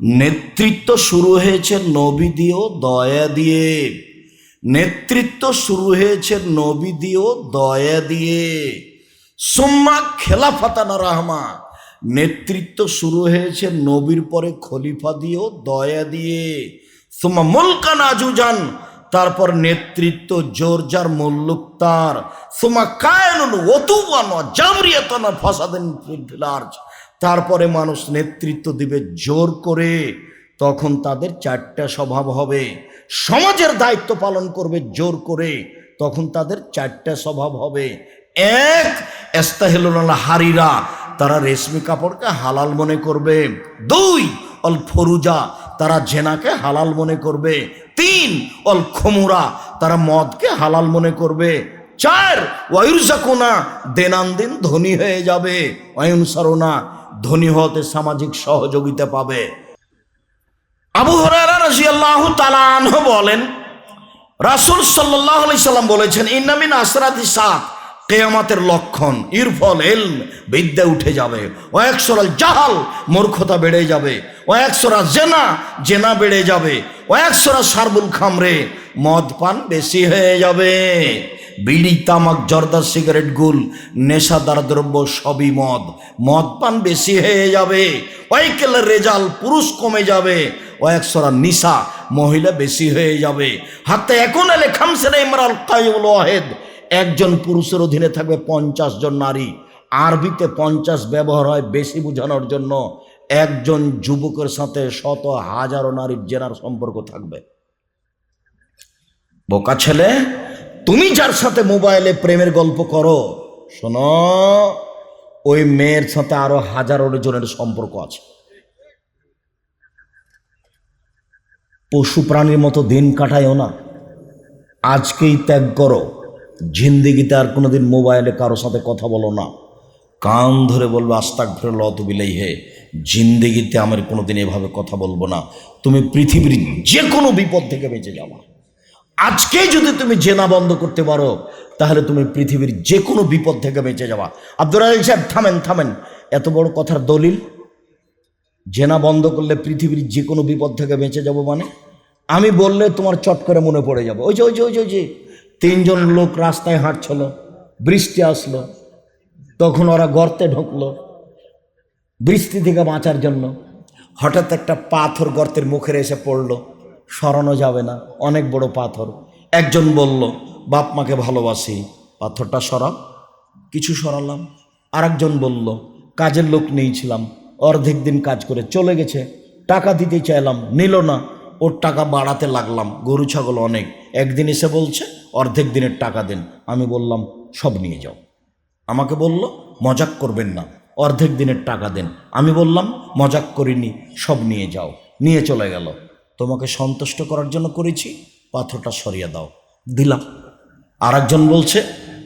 নেতৃত্ব শুরু হয়েছে নবী দিয়েও দয়া দিয়ে। নেতৃত্ব শুরু হয়েছে নবী দিয়েও দয়া দিয়ে। সুম্মা খেলাফাতানা রাহমা নেতৃত্ব শুরু হয়েছে নবীর পরে খলিফা দিয়েও দয়া দিয়ে। সুম্মা মুলকান আজুজান, তারপর নেতৃত্ব জোর যার মুল্লুক তার। সুমা কায়নুন ওতুয়ান জামরিয়াতন ফাসাদিন ফিল আরজ। তারপরে মানুষ নেতৃত্ব দিবে জোর করে, তখন তাদের চারটা স্বভাব হবে। সমাজের দায়িত্ব পালন করবে জোর করে, তখন তাদের চারটা স্বভাব হবে। এক এস্তাহেলুল হারিরা, তারা রেশমি কাপড়কে হালাল মনে করবে। দুই, অল ফরুজা, তারা জেনাকে হালাল মনে করবে। তিন, অল খমুরা, তারা মদকে হালাল মনে করবে। চার ওয়ুরজাকুনা দেনান দিন ধনী হয়ে যাবে। অয়ুনসারোনা ধনী হতে সামাজিক সহযোগিতা পাবে। আবু হরারা রাজিয়াল্লাহু তাআলা বলেন, রাসূল আলাইহি সাল্লাম বলেছেন ইন্নামিন আসরাতি সাত, কেয়ামাতের লক্ষণ, ইরফল এল বিদ্যা উঠে যাবে ও একসরাল জাহাল, মূর্খতা বেড়ে যাবে ও একসরা জেনা জেনা বেড়ে যাবে ও একসরা সার্বুল খামরে, মদ পান বেশি হয়ে যাবে। বিড়ি, তামাক, জর্দা, সিগারেট, গুল নেশাদার দ্রব্য সবই মদ। মদ পান বেশি হয়ে যাবে ওয়াইকেলের রেজাল পুরুষ কমে যাবে ও একসরা নিশা মহিলা বেশি হয়ে যাবে। হাতে এখন এলে খামসেন ইমরাল কাইউল ওয়াহেদ, একজন পুরুষের অধীনে থাকবে পঞ্চাশ জন নারী। আরবিতে পঞ্চাশ ব্যবহার হয় বেশি বোঝানোর জন্য, একজন যুবকের সাথে শত হাজারো নারীর জেনার সম্পর্ক থাকবে। বোকা ছেলে তুমি যার সাথে মোবাইলে প্রেমের গল্প করো, শোনো, ওই মেয়ের সাথে আরও হাজারো জনের সম্পর্ক আছে। পশু প্রাণীর মতো দিন কাটায়ও না। আজকেই ত্যাগ করো, জিন্দিগিতে আর কোনোদিন মোবাইলে কারও সাথে কথা বলো না। কান ধরে বলবে আস্তাক ফেরে লত বিলাই হে, জিন্দিগিতে আমার কোনোদিন এভাবে কথা বলব না। তুমি পৃথিবীর যে কোনো বিপদ থেকে বেঁচে যাওয়া আজকে যদি তুমি জেনা বন্ধ করতে পারো, তাহলে তুমি পৃথিবীর যে কোনো বিপদ থেকে বেঁচে যাওয়া আব্দুল রাজাক সাহেব, থামেন থামেন। এত বড় কথার দলিল? জেনা বন্ধ করলে পৃথিবীর যে কোনো বিপদ থেকে বেঁচে যাব মানে? আমি বললে তোমার চট করে মনে পড়ে যাবে। ওই যে ওই যে ওই যে ওই যে, তিনজন লোক রাস্তায় হাঁটছিল, বৃষ্টি আসলো, তখন ওরা গর্তে ঢুকলো, বৃষ্টি থেকে বাঁচার জন্য। হঠাৎ একটা পাথর গর্তের মুখের এসে পড়ল। সরানো যাবে না। অনেক বড় পাথর। একজন বলল, বাপ মাকে ভালোবাসি। পাথরটা সরাও। কিছু সরালাম। আরেকজন বলল, কাজের লোক নিয়েছিলাম। অর্ধেক দিন কাজ করে চলে গেছে। টাকা দিতে চাইলাম, নিল না। ওর টাকা বাড়াতে লাগলাম। গরু, ছাগল অনেক। একদিন এসে বলছে, অর্ধেক দিনের টাকা দেন। আমি বললাম, সব নিয়ে যাও। আমাকে বলল, মজাক করবেন না। অর্ধেক দিনের টাকা দেন। আমি বললাম, মজাক করিনি। সব নিয়ে যাও। নিয়ে চলে গেল। তোমাকে সন্তুষ্ট করার জন্য করেছি, পাথরটা সরিয়ে দাও। দিলাম। আর একজন বলছে,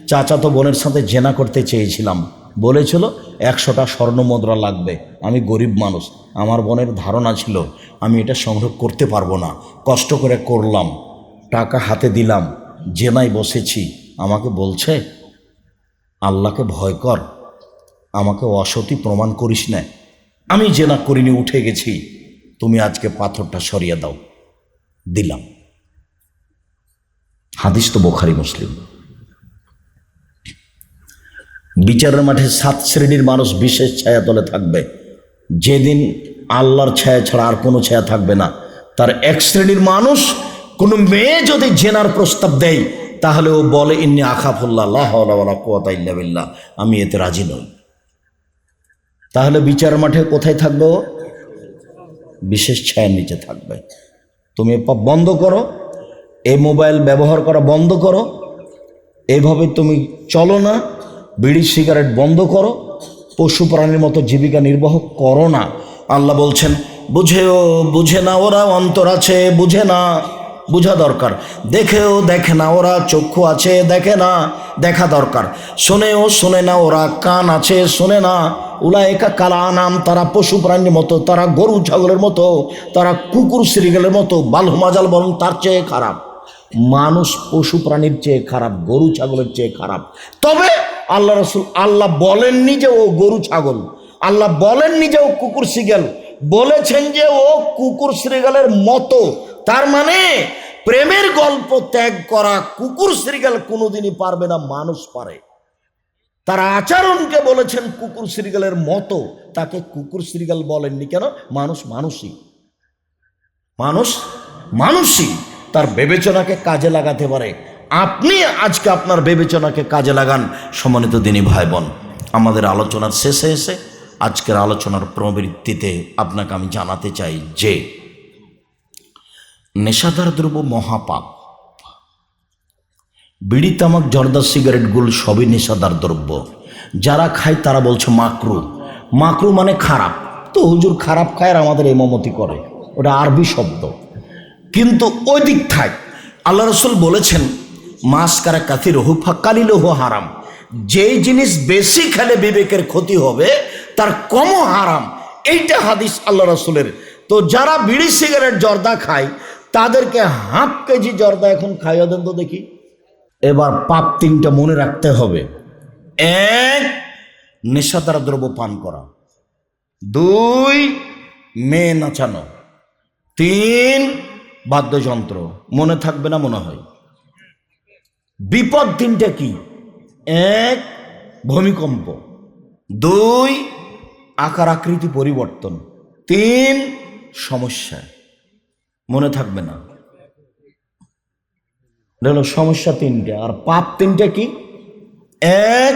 চাচাতো বোনের সাথে জেনা করতে চেয়েছিলাম। বলেছিল, একশোটা স্বর্ণ মুদ্রা লাগবে, আমি গরিব মানুষ, আমার বোনের ধারণা ছিল, আমি এটা সংগ্রহ করতে পারব না, কষ্ট করে করলাম, টাকা হাতে দিলাম, জেনায় বসেছি, আমাকে বলছে, আল্লাহকে ভয় কর, আমাকে অসতী প্রমাণ করিস না, আমি জেনা করিনি, উঠে গেছি। তুমি আজকে পাথরটা সরিয়ে দাও। দিলাম। হাদিস তো বোখারি মুসলিম। বিচারের মাঠে সাত শ্রেণির মানুষ বিশেষ ছায়া তলে থাকবে। যেদিন আল্লাহর ছায়া ছাড়া আর কোনো ছায়া থাকবে না। তার এক শ্রেণির মানুষ কোনো মেয়ে যদি জেনার প্রস্তাব দেয়, তাহলে ও বলে, ইন্নি আখাফুল্লাহ আমি এতে রাজি নই। তাহলে বিচার মাঠে কোথায় থাকবে? বিশেষ ছায়ার নিচে থাকবে। তুমি বন্ধ করো, এই মোবাইল ব্যবহার করা বন্ধ করো এইভাবে তুমি চলো না, বিড়ি, সিগারেট বন্ধ করো, পশু প্রাণীর মতো জীবিকা নির্বাহ করো না। আল্লাহ বলছেন, বুঝেও বুঝে না ওরা, অন্তর আছে বুঝে না। বুঝা দরকার। দেখেও দেখে না, ওরা চক্ষু আছে, দেখে না, দেখা দরকার। শোনেও শোনে না, ওরা কান আছে, শোনে না। উলায়কা কালা নাম তারা পশু প্রাণীর মতো, তারা গরু ছাগলের মতো, তারা কুকুর শ্রীগেলের মতো বালু মাজাল বরং তার চেয়ে খারাপ। মানুষ পশু প্রাণীর চেয়ে খারাপ, গরু ছাগলের চেয়ে খারাপ। তবে আল্লাহ রসুল, আল্লাহ বলেননি যে ও গরু ছাগল। আল্লাহ বলেননি যে ও কুকুর শিগেল বলেছেন যে ও কুকুর শ্রীগালের মতো। তার মানে প্রেমের গল্প ত্যাগ করা কুকুর শ্রীগাল কোনোদিনই পারবে না, মানুষ পারে। তার আচরণকে বলেছেন কুকুর শ্রীগালের মতো, তাকে কুকুর শ্রীগাল বলেননি কেন? মানুষ মানুষই। মানুষ মানুষই তার বিবেচনাকে কাজে লাগাতে পারে। আপনি আজকে আপনার বিবেচনাকে কাজে লাগান, সম্মানিত দিনী ভাই বোন আমাদের আলোচনার শেষে এসে আজকের আলোচনার প্রবৃত্তিতে আপনাকে আমি জানাতে চাই যে নেশাদার দ্রব্য মহাপাপ। বিড়ি তামাক জর্দা সিগারেটগুলো সবই নেশাদার দ্রব্য। যারা খায় তারা বলছে মাকরু। মাকরু মানে খারাপ। তো হুজুর খারাপ খায় আর আমাদের এমমতি করে। ওটা আরবি শব্দ। কিন্তু ওই দিক থাক আল্লাহ রসুল বলেছেন মাস কারা কাথি রহু ফাক্কালি লহু হারাম। যেই জিনিস বেশি খেলে বিবেকের ক্ষতি হবে, তার কমও হারাম। এইটা হাদিস আল্লাহ রসুলের। তো যারা বিড়ি, সিগারেট, জর্দা খায় তাদেরকে হাফ কেজি জর্দা এখন খাইয়া দেন তো দেখি। এবার পাপ তিনটা মনে রাখতে হবে। এক, নেশাদার দ্রব্য পান করা। দুই, মেয়ে নাচানো। তিন, বাদ্যযন্ত্র। মনে থাকবে না, মনে হয়। বিপদ তিনটা কি? এক, ভূমিকম্প। দুই, আকার আকৃতি পরিবর্তন। তিন, সমস্যা। মনে থাকবে না। সমস্যা তিনটে। আর পাপ তিনটে কি? এক,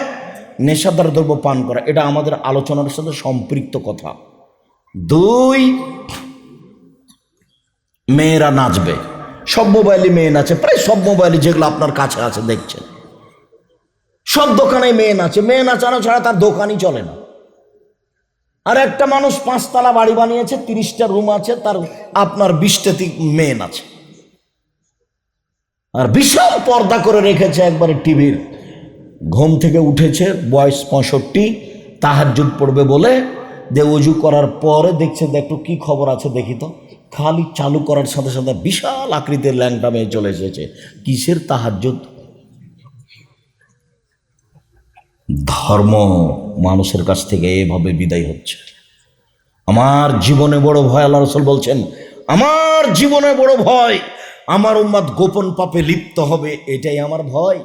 নেশাদার দ্রব্য পান করা। এটা আমাদের আলোচনার সাথে সম্পৃক্ত কথা। দুই, মেয়েরা নাচবে। সব মোবাইলে মেয়ে নাচে। প্রায় সব মোবাইলে যেগুলো আপনার কাছে আছে, দেখছেন। সব দোকানে মেয়ে নাচে। মেয়ে নাচানো ছাড়া তার দোকানই চলে না। আর একটা মানুষ পাঁচতলা বাড়ি বানিয়েছে, তিরিশটা রুম আছে, তার আপনার বিশটা মেন আছে। আর বিশাল পর্দা করে রেখেছে একবারে টিভির ঘুম থেকে উঠেছে, বয়স পঁয়ষট্টি তাহাজুদ পড়বে বলে যে অজু করার পরে দেখছে একটু কি খবর আছে দেখি তো। খালি চালু করার সাথে সাথে বিশাল আকৃতির ল্যাংটা মেয়ে চলে এসেছে। কিসের তাহাজুদ ধর্ম মানুষের কাছ থেকে এভাবে বিদায় হচ্ছে। আমার জীবনে বড় ভয়, আল্লাহ রসুল বলছেন, আমার জীবনে বড় ভয়, আমার উম্মাদ গোপন পাপে লিপ্ত হবে, এটাই আমার ভয়।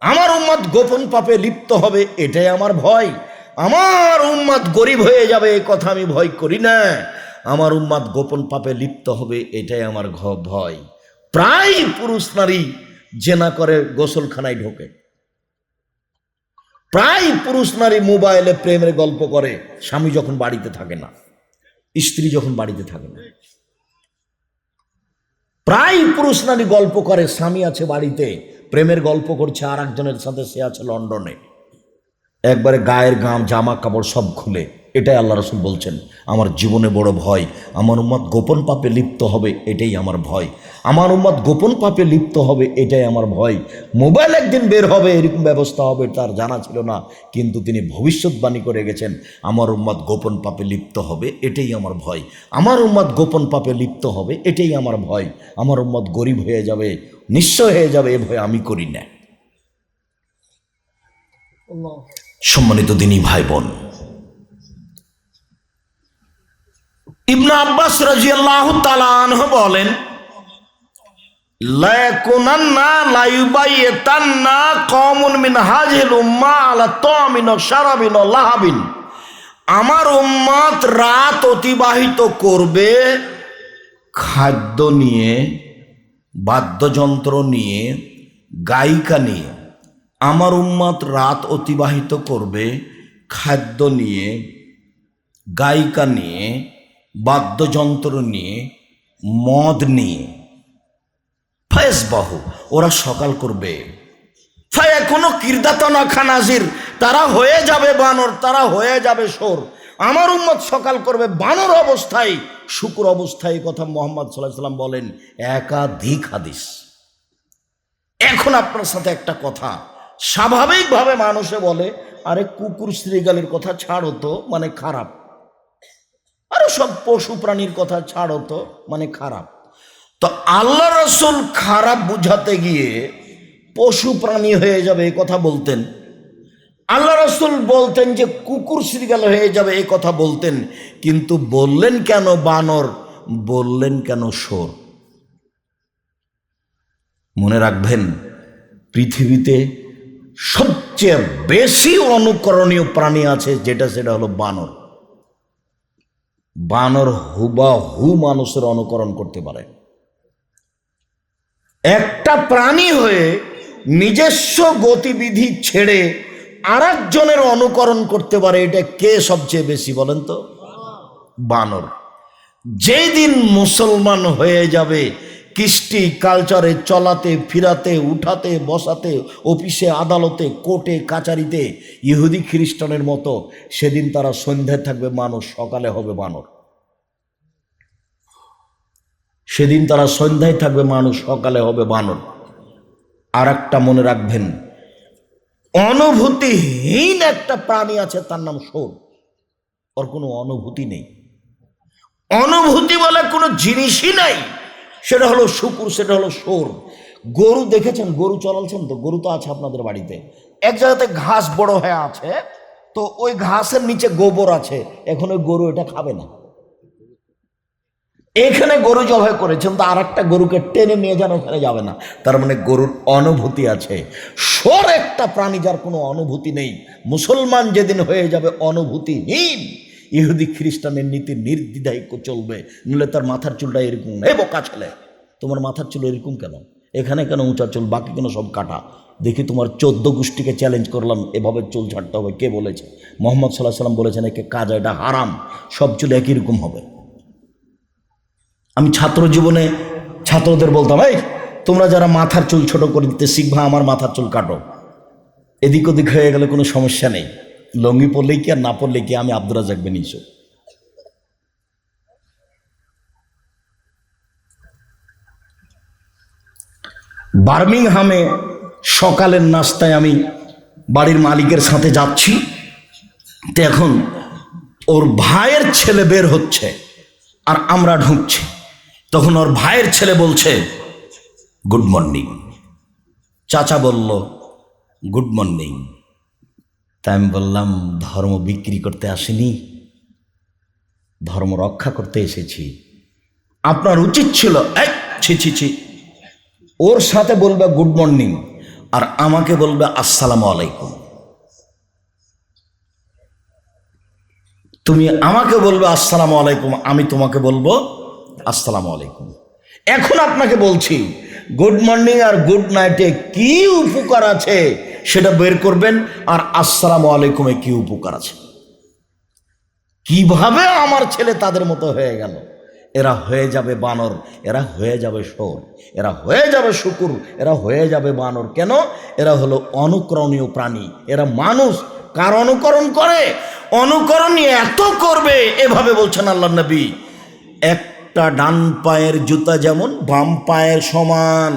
আমার উম্মাদ গোপন পাপে লিপ্ত হবে, এটাই আমার ভয়। আমার উম্মাদ গরিব হয়ে যাবে, এ কথা আমি ভয় করি না। আমার উম্মাদ গোপন পাপে লিপ্ত হবে, এটাই আমার ভয়। প্রায় পুরুষ নারী জেনা করে গোসলখানায় ঢোকে। প্রায় পুরুষ নারী মোবাইলে প্রেমের গল্প করে, স্বামী যখন বাড়িতে থাকে না, স্ত্রী যখন বাড়িতে থাকে না। প্রায় পুরুষ নারী গল্প করে, স্বামী আছে বাড়িতে, প্রেমের গল্প করছে আর একজনের সাথে সে আছে লন্ডনে। একবারে গায়ের গাম, জামা কাপড় সব খুলে, এটাই আল্লাহ রসুল বলছেন, আমার জীবনে বড় ভয়, আমার উম্মত গোপন পাপে লিপ্ত হবে, এটাই আমার ভয়। আমার উম্মত গোপন পাপে লিপ্ত হবে, এটাই আমার ভয়। মোবাইল একদিন বের হবে, এরকম ব্যবস্থা হবে, তার জানা ছিল না। কিন্তু তিনি ভবিষ্যৎবাণী করে গেছেন, আমার উম্মত গোপন পাপে লিপ্ত হবে, এটাই আমার ভয়। আমার উম্মত গোপন পাপে লিপ্ত হবে, এটাই আমার ভয়। আমার উম্মত গরিব হয়ে যাবে নিশ্চয় হয়ে যাবে, এ ভয় আমি করি না। সম্মানিত দিনী ভাই বোন ইবনা আব্বাস রাজিয়াল্লাহ তালানহ বলেন আমার উম্মত রাত অতিবাহিত করবে খাদ্য নিয়ে, বাদ্যযন্ত্র নিয়ে, গায়িকা নিয়ে। আমার উম্মত রাত অতিবাহিত করবে খাদ্য নিয়ে, গায়িকা নিয়ে, বাদ্যযন্ত্র নিয়ে, মদ নিয়ে। ফয়েস বাহু ওরা সকাল করবে। ফায়া কোনো কীর্দাতনা খানাজির, তারা হয়ে যাবে বানর, তারা হয়ে যাবে সোর আমার উম্মত সকাল করবে, বানর অবস্থায়, শুকুর অবস্থায় কথা মোহাম্মদ সাল্লাহ সাল্লাম বলেন, একাধিক হাদিস। এখন আপনার সাথে একটা কথা, স্বাভাবিকভাবে মানুষে বলে, আরে কুকুর শ্রীগালের কথা ছাড়ো তো মানে খারাপ। আরে সব পশু প্রাণীর কথা ছাড়ো তো মানে খারাপ। তো আল্লাহ রসুল খারাপ বুঝাতে গিয়ে পশু প্রাণী হয়ে যাবে এই কথা বলতেন। আল্লাহ রসুল বলতেন যে কুকুর শ্রীগাল হয়ে যাবে এই কথা বলতেন। কিন্তু বললেন কেন বানর? বললেন কেন সোর মনে রাখবেন, পৃথিবীতে সবচেয়ে বেশি অনুকরণীয় প্রাণী আছে যেটা সেটা হলো বানর। বানর হুবা হু মানুষের অনুকরণ করতে পারে। একটা প্রাণী হয়ে নিজস্ব গতিবিধি ছেড়ে আর একজনের অনুকরণ করতে পারে, এটা কে সবচেয়ে বেশি বলেন তো? বানর। যেই দিন মুসলমান হয়ে যাবে, কৃষ্টি কালচারে চলাতে, ফিরাতে, উঠাতে, বসাতে, অফিসে, আদালতে, কোর্টে, কাচারিতে, ইহুদি খ্রিস্টানের মতো, সেদিন তারা সন্ধ্যায় থাকবে মানুষ, সকালে হবে বানর। সেদিন তারা সন্ধ্যায় থাকবে, মানুষ সকালে হবে বানর। আর একটা মনে রাখবেন, অনুভূতিহীন একটা প্রাণী আছে, তার নাম সোর ওর কোনো অনুভূতি নেই। অনুভূতি বলে কোনো জিনিসই নাই। সেটা হলো শুকুর, সেটা হলো সোর গরু দেখেছেন, গরু চলালছেন তো, গরু তো আছে আপনাদের বাড়িতে। এক জায়গাতে ঘাস বড় হয়ে আছে, তো ওই ঘাসের নিচে গোবর আছে, এখন ওই গরু এটা খাবে না। এখানে গরু জবাই করেছেন তো আর একটা গরুকে টেনে নিয়ে যান ওখানে যাবে না। তার মানে গরুর অনুভূতি আছে। সর একটা প্রাণী যার কোনো অনুভূতি নেই। মুসলমান যেদিন হয়ে যাবে অনুভূতিহীন। ইহুদি খ্রিস্টানের নীতি নির্দ্বিধায় চলবে। নইলে তার মাথার চুলটা এরকম। এ বোকা ছেলে, তোমার মাথার চুল এরকম কেন? এখানে কেন উঁচা চুল, বাকি কেন সব কাটা? দেখি তোমার চোদ্দ গোষ্ঠীকে চ্যালেঞ্জ করলাম, এভাবে চুল ছাড়তে হবে। কে বলেছে? মোহাম্মদ সাল্লাহ সাল্লাম বলেছেন, একে কাজ, এটা হারাম। সব চুল একই রকম হবে। আমি ছাত্র জীবনে ছাত্রদের বলতাম, এই, তোমরা যারা মাথার চুল ছোট করে দিতে শিখবা, আমার মাথার চুল কাটো। এদিক ওদিক হয়ে গেলে কোনো সমস্যা নেই। লঙ্গি পরলেই কি আর না পরলেই কি, আমি আব্দুর রাজাক বেনিয়েছ বার্মিংহামে সকালের নাস্তায় আমি বাড়ির মালিকের সাথে যাচ্ছি। তো এখন ওর ভাইয়ের ছেলে বের হচ্ছে আর আমরা ঢুকছি। তখন ওর ভাইয়ের ছেলে বলছে গুড মর্নিং চাচা বলল গুড মর্নিং তাই আমি বললাম, ধর্ম বিক্রি করতে আসিনি, ধর্ম রক্ষা করতে এসেছি। আপনার উচিত ছিল এক ছি ছি ছি। ওর সাথে বলবে গুড মর্নিং আর আমাকে বলবে, আসসালামু আলাইকুম। তুমি আমাকে বলবে, আসসালামু আলাইকুম, আমি তোমাকে বলব আসসালামু আলাইকুম। এখন আপনাকে বলছি গুড মর্নিং আর গুড নাইটে কি উপকার আছে সেটা বের করবেন আর আসসালামু আলাইকুমে কি উপকার আছে। কীভাবে আমার ছেলে তাদের মতো হয়ে গেল? এরা হয়ে যাবে বানর, এরা হয়ে যাবে সোর এরা হয়ে যাবে শুকুর, এরা হয়ে যাবে বানর। কেন? এরা হলো অনুকরণীয় প্রাণী, এরা মানুষ। কার অনুকরণ করে? অনুকরণ এত করবে, এভাবে বলছেন আল্লাহ নবী। একটা ডান পায়ের জুতা যেমন, বাম পায়ের সমান।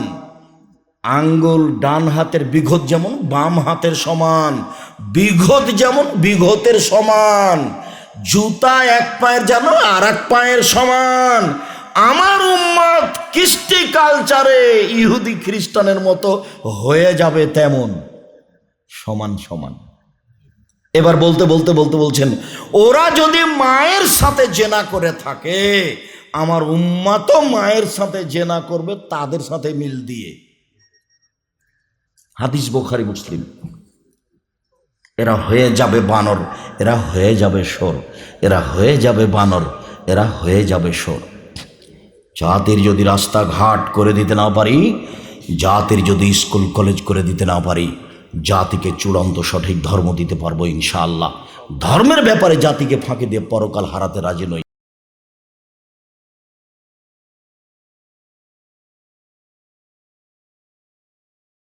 আঙ্গুল ডান হাতের বিঘত যেমন, বাম হাতের সমান। বিঘত যেমন, বিঘতের সমান। জুতা এক পায়ের যেন, আর এক পায়ের সমান। আমার উম্মত কৃষ্টি কালচারে ইহুদি খ্রিস্টানের মতো হয়ে যাবে তেমন। সমান সমান। এবার বলতে বলতে বলতে বলছেন, ওরা যদি মায়ের সাথে জেনা করে থাকে আমার উম্মা তো মায়ের সাথে জেনা করবে, তাদের সাথে মিল দিয়ে। হাদিস বোখারি মুসলিম। এরা হয়ে যাবে বানর, এরা হয়ে যাবে সোর এরা হয়ে যাবে বানর, এরা হয়ে যাবে সোর জাতির যদি রাস্তাঘাট করে দিতে না পারি, জাতির যদি স্কুল, কলেজ করে দিতে না পারি, জাতিকে চূড়ান্ত সঠিক ধর্ম দিতে পারব ইনশাআল্লাহ। ধর্মের ব্যাপারে জাতিকে ফাঁকি দিয়ে পরকাল হারাতে রাজি নই।